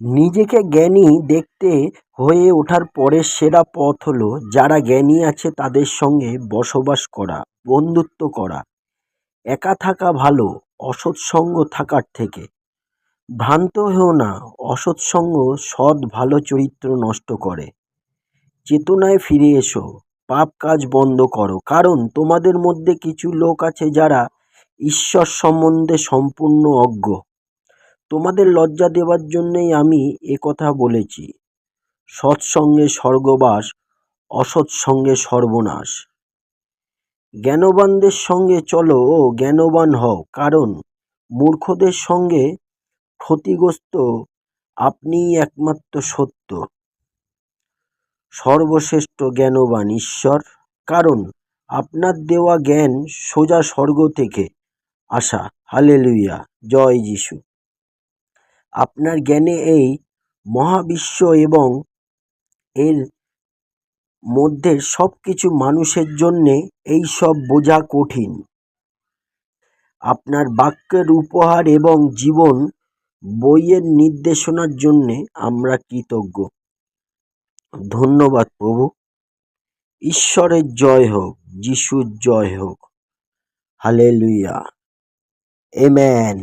নিজেকে জ্ঞানী দেখতে হয়ে ওঠার পরের সেরা পথ হলো যারা জ্ঞানী আছে তাদের সঙ্গে বসবাস করা, বন্ধুত্ব করা। একা থাকা ভালো অসৎসঙ্গ থাকার থেকে। ভ্রান্ত হও না অসৎসঙ্গ সৎ ভালো চরিত্র নষ্ট করে। চেতনায় ফিরে এসো, পাপ কাজ বন্ধ করো। কারণ তোমাদের মধ্যে কিছু লোক আছে যারা ঈশ্বর সম্বন্ধে সম্পূর্ণ অজ্ঞ। তোমাদের লজ্জা দেওয়ার জন্যই আমি এ কথা বলেছি। সৎসঙ্গে স্বর্গবাস, অসৎ সঙ্গে সর্বনাশ। জ্ঞানবানদের সঙ্গে চলো ও জ্ঞানবান হও, কারণ মূর্খদের সঙ্গে ক্ষতিগ্রস্ত আপনিই একমাত্র সত্য। সর্বশ্রেষ্ঠ জ্ঞানবান ঈশ্বর, কারণ আপনার দেওয়া জ্ঞান সোজা স্বর্গ থেকে আসা। হালেলুইয়া জয় যিশু। আপনার জ্ঞানে এই মহাবিশ্ব এবং এর মধ্যে সব কিছু মানুষের জন্যে এই সব বোঝা কঠিন। আপনার বাক্যের উপহার এবং জীবন বইয়ের নির্দেশনার জন্যে আমরা কৃতজ্ঞ। ধন্যবাদ প্রভু। ঈশ্বরের জয় হোক, যিশুর জয় হোক। হালেলুইয়া এম্যান